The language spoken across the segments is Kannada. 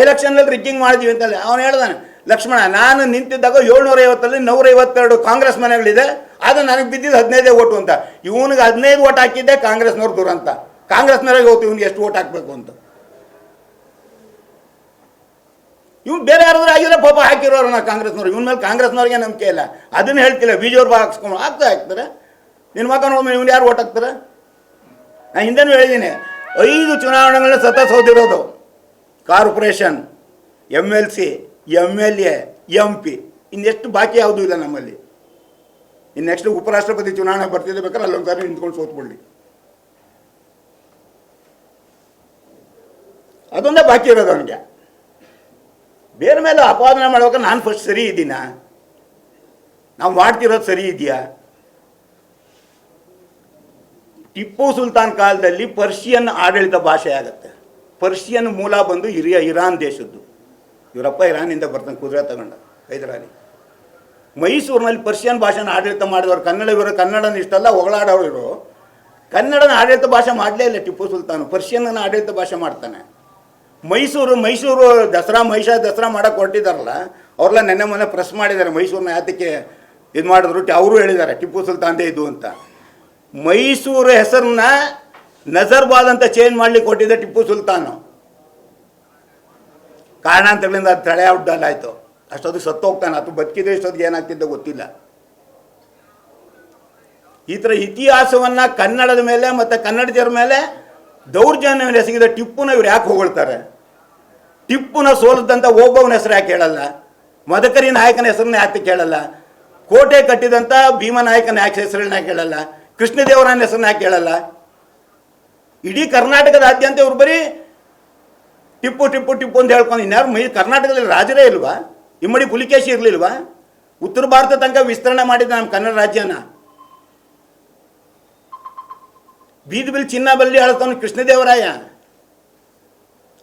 ಎಲೆಕ್ಷನ್ನಲ್ಲಿ ರಿಗ್ಗಿಂಗ್ ಮಾಡಿದ್ವಿ ಅಂತೇಳಿ ಅವನು ಹೇಳ್ದಾನೆ, ಲಕ್ಷ್ಮಣ, ನಾನು ನಿಂತಿದ್ದಾಗ ಏಳ್ನೂರ ಐವತ್ತಲ್ಲಿ ನೂರ ಐವತ್ತೆರಡು ಕಾಂಗ್ರೆಸ್ ಮನೆಗಳಿದೆ, ಅದು ನನಗೆ ಬಿದ್ದಿದ್ದು ಹದಿನೈದೇ ಓಟು ಅಂತ. ಇವನಿಗೆ ಹದಿನೈದು ಓಟ್ ಹಾಕಿದ್ದೆ ಕಾಂಗ್ರೆಸ್ನವ್ರು ದೂರ ಅಂತ. ಕಾಂಗ್ರೆಸ್ನವ್ರಿಗೆ ಹೋಗ್ತೀವಿ ಇವನಿಗೆ ಎಷ್ಟು ಓಟ್ ಹಾಕಬೇಕು ಅಂತ. ಇವ್ನು ಬೇರೆ ಯಾರಾದ್ರೂ ಆಗಿದ್ರೆ ಪಾಪ ಹಾಕಿರೋರು ನಾ ಕಾಂಗ್ರೆಸ್ನವ್ರು. ಇವ್ನ ಮೇಲೆ ಕಾಂಗ್ರೆಸ್ನವ್ರಿಗೆ ನಂಬಿಕೆ ಇಲ್ಲ. ಅದನ್ನ ಹೇಳ್ತಿಲ್ಲ ಬಿ ಜೆ ಅವ್ರು ಹಾಕ್ಸ್ಕೊಂಡು. ಹಾಕ್ತಾ ಹಾಕ್ತಾರೆ ನಿನ್ನ ಮಕ್ಕ ನೋಡ್ಮೇಲೆ ಇವ್ನು ಯಾರು ಓಟ್ ಹಾಕ್ತಾರೆ? ನಾನು ಹಿಂದೆನೂ ಹೇಳಿದ್ದೀನಿ ಐದು ಚುನಾವಣೆಗಳನ್ನ ಸತ ಸೋತಿರೋದು corporation M L C M L A M P ಇನ್ನೆಷ್ಟು ಬಾಕಿ ಯಾವುದೂ ಇಲ್ಲ ನಮ್ಮಲ್ಲಿ. ಇನ್ನು ನೆಕ್ಸ್ಟ್ ಉಪರಾಷ್ಟ್ರಪತಿ ಚುನಾವಣೆ ಬರ್ತಿದ್ದೆ ಬೇಕಾದ್ರೆ ಅಲ್ಲೊಂದು ಸಾರಿ ನಿಂತ್ಕೊಂಡು ಸೋತ್ಕೊಳ್ಳಿ ಅದೊಂದೇ ಬಾಕಿ ಇರೋದು ಅವನಿಗೆ. ಬೇರೆ ಮೇಲೆ ಅಪಾದನೆ ಮಾಡುವಾಗ ನಾನು ಫಸ್ಟ್ ಸರಿ ಇದ್ದೀನಾ? ನಾವು ಮಾಡ್ತಿರೋದು ಸರಿ ಇದೆಯಾ? ಟಿಪ್ಪು ಸುಲ್ತಾನ್ ಕಾಲದಲ್ಲಿ ಪರ್ಷಿಯನ್ ಆಡಳಿತ ಭಾಷೆ ಆಗುತ್ತೆ. ಪರ್ಷಿಯನ್ ಮೂಲ ಬಂದು ಹಿರಿಯ ಇರಾನ್ ದೇಶದ್ದು. ಇವರಪ್ಪ ಇರಾನಿಂದ ಬರ್ತಾನೆ ಕುದುರೆ ತಗೊಂಡ, ಹೈದರಾಲಿ. ಮೈಸೂರಿನಲ್ಲಿ ಪರ್ಷಿಯನ್ ಭಾಷೆನ ಆಡಳಿತ ಮಾಡಿದವರು ಕನ್ನಡ, ಇವರು ಕನ್ನಡನ ಇಷ್ಟಲ್ಲ, ಹೊಗಳಾಡೋರು ಇವರು. ಕನ್ನಡನ ಆಡಳಿತ ಭಾಷೆ ಮಾಡಲೇ ಇಲ್ಲ ಟಿಪ್ಪು ಸುಲ್ತಾನು, ಪರ್ಷಿಯನ್ನ ಆಡಳಿತ ಭಾಷೆ ಮಾಡ್ತಾನೆ. ಮೈಸೂರು ಮೈಸೂರು ದಸರಾ ಮಹಿಷ ದಸರಾ ಮಾಡೋಕೆ ಹೊರಟಿದಾರಲ್ಲ, ಅವ್ರೆಲ್ಲ ನೆನ್ನೆ ಮೊನ್ನೆ ಪ್ರೆಸ್ ಮಾಡಿದ್ದಾರೆ ಮೈಸೂರನ್ನ ಯಾತಕ್ಕೆ ಇದು ಮಾಡಿದ್ರು, ಅವರು ಹೇಳಿದ್ದಾರೆ, ಟಿಪ್ಪು ಸುಲ್ತಾನ್ದೇ ಇದು ಅಂತ. ಮೈಸೂರು ಹೆಸರನ್ನ ನಜರ್ಬಾದ್ ಅಂತ ಚೇಂಜ್ ಮಾಡ್ಲಿಕ್ಕೆ ಕೊಟ್ಟಿದ್ದೆ ಟಿಪ್ಪು ಸುಲ್ತಾನು. ಕಾರಣಾಂತರಗಳಿಂದ ಅದು ತಳೆ ಅಷ್ಟೊತ್ತಿಗೆ ಸತ್ತು ಹೋಗ್ತಾನೆ. ಅದು ಬದುಕಿದ್ರೆ ಇಷ್ಟೊತ್ತಿಗೆ ಏನಾಗ್ತಿದ್ದೆ ಗೊತ್ತಿಲ್ಲ. ಈ ಥರ ಇತಿಹಾಸವನ್ನು ಕನ್ನಡದ ಮೇಲೆ ಮತ್ತು ಕನ್ನಡಿಗರ ಮೇಲೆ ದೌರ್ಜನ್ಯವನ್ನು ಎಸಗಿದ ಟಿಪ್ಪುನ ಇವ್ರು ಯಾಕೆ ಹೊಗಳ್ತಾರೆ? ಟಿಪ್ಪುನ ಸೋಲಿದಂಥ ಒಬ್ಬವನ ಹೆಸರು ಯಾಕೆ ಹೇಳಲ್ಲ ಮದಕರಿ ನಾಯಕನ ಹೆಸರನ್ನ ಯಾಕೆ ಕೇಳಲ್ಲ? ಕೋಟೆ ಕಟ್ಟಿದಂಥ ಭೀಮನಾಯಕನ ಯಾಕೆ ಹೆಸರನ್ನ ಯಾಕೆ ಹೇಳಲ್ಲ ಕೃಷ್ಣದೇವರಾಯನ ಹೆಸರನ್ನ ಯಾಕೆ ಹೇಳಲ್ಲ ಇಡೀ ಕರ್ನಾಟಕದಾದ್ಯಂತ ಇವ್ರು ಬರೀ ಟಿಪ್ಪು ಟಿಪ್ಪು ಟಿಪ್ಪು ಅಂತ ಹೇಳ್ಕೊಂಡು ಇನ್ಯಾರು ಮೈ ಕರ್ನಾಟಕದಲ್ಲಿ ರಾಜರೇ ಇಲ್ವಾ? ಇಮ್ಮಡಿ ಪುಲಿಕೇಶಿ ಇರಲಿಲ್ವಾ? ಉತ್ತರ ಭಾರತ ತನಕ ವಿಸ್ತರಣೆ ಮಾಡಿದ ನಮ್ಮ ಕನ್ನಡ ರಾಜ್ಯನ. ಬೀದಿ ಬಿಲ್ ಚಿನ್ನ ಬಲ್ಲಿ ಹೇಳ್ತಾನೆ ಕೃಷ್ಣದೇವರಾಯ.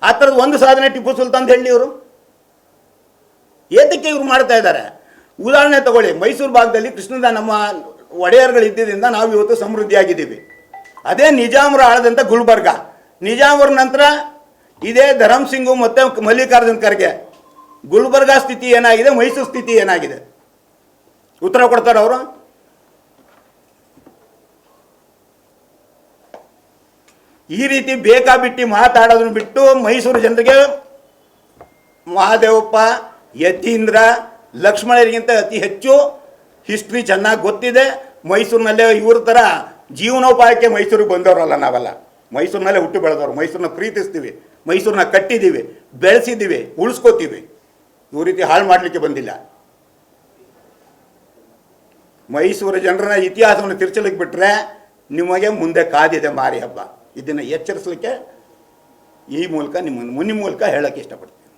ಆ ಥರದ್ದು ಒಂದು ಸಾಧನೆ ಟಿಪ್ಪು ಸುಲ್ತಾನ್ ಹೇಳಿ ಇವರು. ಏತಕ್ಕೆ ಇವ್ರು ಮಾಡ್ತಾ ಇದ್ದಾರೆ? ಉದಾಹರಣೆ ತಗೊಳ್ಳಿ, ಮೈಸೂರು ಭಾಗದಲ್ಲಿ ಕೃಷ್ಣದ ನಮ್ಮ ಒಡೆಯರ್ಗಳು ಇದ್ದಿದ್ದರಿಂದ ನಾವು ಇವತ್ತು ಸಮೃದ್ಧಿಯಾಗಿದ್ದೀವಿ. ಅದೇ ನಿಜಾಮರು ಆಳದಂಥ ಗುಲ್ಬರ್ಗ. ನಿಜಾಮರ ನಂತರ ಇದೇ ಧರಮ್ ಸಿಂಗು ಮತ್ತು ಮಲ್ಲಿಕಾರ್ಜುನ್ ಖರ್ಗೆ. ಗುಲ್ಬರ್ಗ ಸ್ಥಿತಿ ಏನಾಗಿದೆ, ಮೈಸೂರು ಸ್ಥಿತಿ ಏನಾಗಿದೆ? ಉತ್ತರ ಕೊಡ್ತಾರೆ ಅವರು? ಈ ರೀತಿ ಬೇಕಾಬಿಟ್ಟಿ ಮಾತಾಡೋದನ್ನ ಬಿಟ್ಟು ಮೈಸೂರು ಜನರಿಗೆ ಮಹಾದೇವಪ್ಪ, ಯತೀಂದ್ರ, ಲಕ್ಷ್ಮಣರಿಗಿಂತ ಅತಿ ಹೆಚ್ಚು ಹಿಸ್ಟ್ರಿ ಚೆನ್ನಾಗಿ ಗೊತ್ತಿದೆ. ಮೈಸೂರಿನಲ್ಲೇ ಇವ್ರ ಥರ ಜೀವನೋಪಾಯಕ್ಕೆ ಮೈಸೂರಿಗೆ ಬಂದವರಲ್ಲ ನಾವೆಲ್ಲ. ಮೈಸೂರಿನಲ್ಲೇ ಹುಟ್ಟು ಬೆಳೆದವರು. ಮೈಸೂರನ್ನ ಪ್ರೀತಿಸ್ತೀವಿ. ಮೈಸೂರನ್ನ ಕಟ್ಟಿದ್ದೀವಿ. ಬೆಳೆಸಿದ್ದೀವಿ. ಉಳಿಸ್ಕೋತೀವಿ. ಇವ್ರ ರೀತಿ ಹಾಳು ಮಾಡಲಿಕ್ಕೆ ಬಂದಿಲ್ಲ. ಮೈಸೂರು ಜನರನ್ನ ಇತಿಹಾಸವನ್ನು ತಿರ್ಚಲಿಕ್ಕೆ ಬಿಟ್ಟರೆ ನಿಮಗೆ ಮುಂದೆ ಕಾದಿದೆ ಮಾರಿ ಹಬ್ಬ. ಇದನ್ನು ಎಚ್ಚರಿಸಲಿಕ್ಕೆ ಈ ಮೂಲಕ ನಿಮ್ಮ ಮುನಿ ಮೂಲಕ ಹೇಳೋಕ್ಕೆ ಇಷ್ಟಪಡ್ತೀನಿ.